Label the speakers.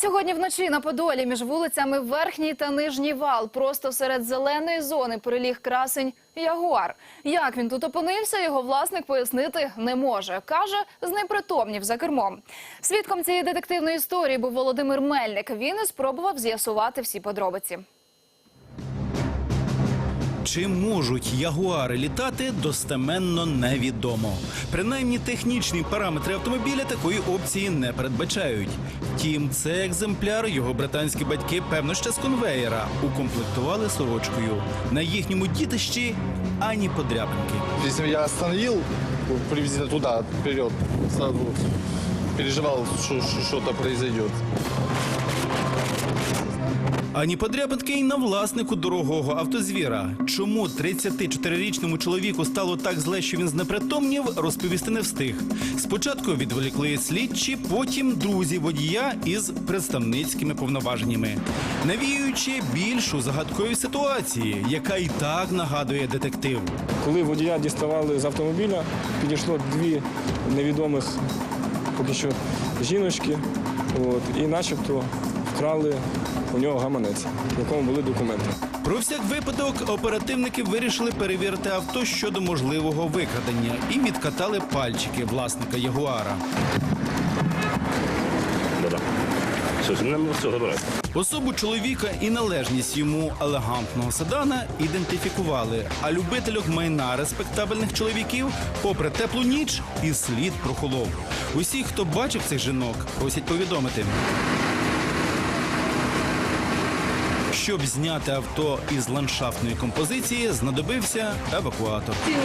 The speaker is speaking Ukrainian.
Speaker 1: сьогодні вночі на Подолі між вулицями Верхній та Нижній Вал, просто серед зеленої зони приліг красень Ягуар. Як він тут опинився, його власник пояснити не може. Каже, знепритомнів за кермом. Свідком цієї детективної історії був Володимир Мельник. Він і спробував з'ясувати всі подробиці.
Speaker 2: Чи можуть ягуари літати, достеменно невідомо. Принаймні технічні параметри автомобіля такої опції не передбачають. Втім, цей екземпляр його британські батьки, певно, ще з конвеєра, укомплектували сорочкою. На їхньому дітищі ані подряпинки.
Speaker 3: Если я остановил приблизительно туда, вперед, сразу переживал, что что- что-то произойдет.
Speaker 2: Ані подряпинки й на власнику дорогого автозвіра. Чому 34-річному чоловіку стало так зле, що він знепритомнів, розповісти не встиг. Спочатку відволікли слідчі, потім друзі водія із представницькими повноваженнями, навіюючи більшу загадкові ситуації, яка і так нагадує детектив.
Speaker 4: Коли водія діставали з автомобіля, підійшло дві невідомих поки що жіночки, от, і начебто вкрали у нього гаманець, в якому були документи.
Speaker 2: Про всяк випадок оперативники вирішили перевірити авто щодо можливого викрадення і відкатали пальчики власника ягуара. Особу чоловіка і належність йому елегантного седана ідентифікували. А любительок майна респектабельних чоловіків, попри теплу ніч, і слід прохолов. Усі, хто бачив цих жінок, просять повідомити. Щоб зняти авто із ландшафтної композиції, знадобився евакуатор.
Speaker 5: Ти не